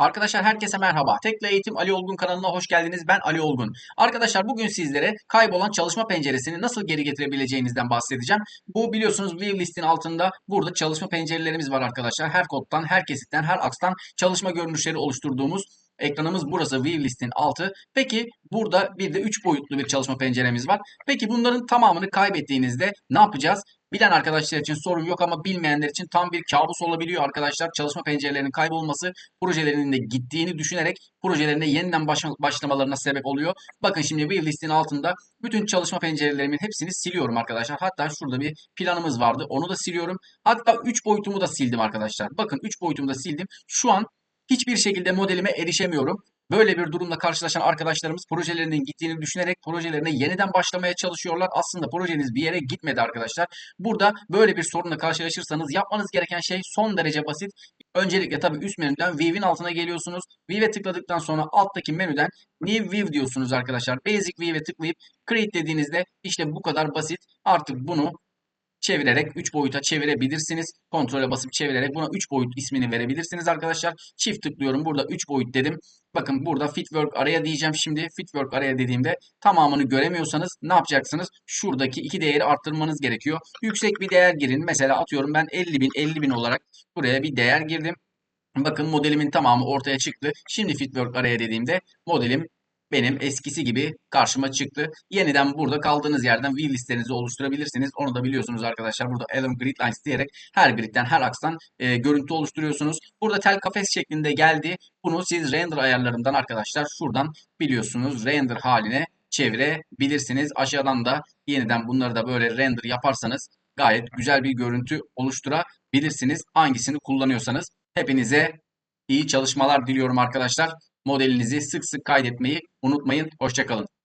Arkadaşlar herkese merhaba. Tekle Eğitim Ali Olgun kanalına hoş geldiniz. Ben Ali Olgun. Arkadaşlar bugün sizlere kaybolan çalışma penceresini nasıl geri getirebileceğinizden bahsedeceğim. Bu biliyorsunuz view listin altında burada çalışma pencerelerimiz var arkadaşlar. Her koddan, her kesitten, her akstan çalışma görünüşleri oluşturduğumuz ekranımız burası view listin altı. Peki burada bir de 3 boyutlu bir çalışma penceremiz var. Peki bunların tamamını kaybettiğinizde ne yapacağız? Bilen arkadaşlar için sorun yok ama bilmeyenler için tam bir kabus olabiliyor arkadaşlar. Çalışma pencerelerinin kaybolması projelerinin de gittiğini düşünerek projelerine yeniden baş- başlamalarına sebep oluyor. Bakın şimdi bir listin altında bütün çalışma pencerelerimin hepsini siliyorum arkadaşlar. Hatta şurada bir planımız vardı. Onu da siliyorum. Hatta 3 boyutumu da sildim arkadaşlar. Bakın 3 boyutumu da sildim. Şu an hiçbir şekilde modelime erişemiyorum. Böyle bir durumla karşılaşan arkadaşlarımız projelerinin gittiğini düşünerek projelerine yeniden başlamaya çalışıyorlar. Aslında projeniz bir yere gitmedi arkadaşlar. Burada böyle bir sorunla karşılaşırsanız yapmanız gereken şey son derece basit. Öncelikle tabii üst menüden View'in altına geliyorsunuz. View'e tıkladıktan sonra alttaki menüden New View diyorsunuz arkadaşlar. Basic View'e tıklayıp Create dediğinizde işte bu kadar basit. Artık bunu çevirerek 3 boyuta çevirebilirsiniz. Kontrole basıp çevirerek buna 3 boyut ismini verebilirsiniz arkadaşlar. Çift tıklıyorum. Burada 3 boyut dedim. Bakın burada Fitwork araya diyeceğim şimdi. Fitwork araya dediğimde tamamını göremiyorsanız ne yapacaksınız? Şuradaki iki değeri arttırmanız gerekiyor. Yüksek bir değer girin. Mesela atıyorum ben 50 bin 50 bin olarak buraya bir değer girdim. Bakın modelimin tamamı ortaya çıktı. Şimdi Fitwork araya dediğimde modelim benim eskisi gibi karşıma çıktı. Yeniden burada kaldığınız yerden view listenizi oluşturabilirsiniz. Onu da biliyorsunuz arkadaşlar. Burada Atom Grid Lines diyerek her gridden her akstan e, görüntü oluşturuyorsunuz. Burada tel kafes şeklinde geldi. Bunu siz render ayarlarından arkadaşlar şuradan biliyorsunuz render haline çevirebilirsiniz. Aşağıdan da yeniden bunları da böyle render yaparsanız gayet güzel bir görüntü oluşturabilirsiniz. Hangisini kullanıyorsanız. Hepinize iyi çalışmalar diliyorum arkadaşlar. Modelinizi sık sık kaydetmeyi unutmayın. Hoşçakalın.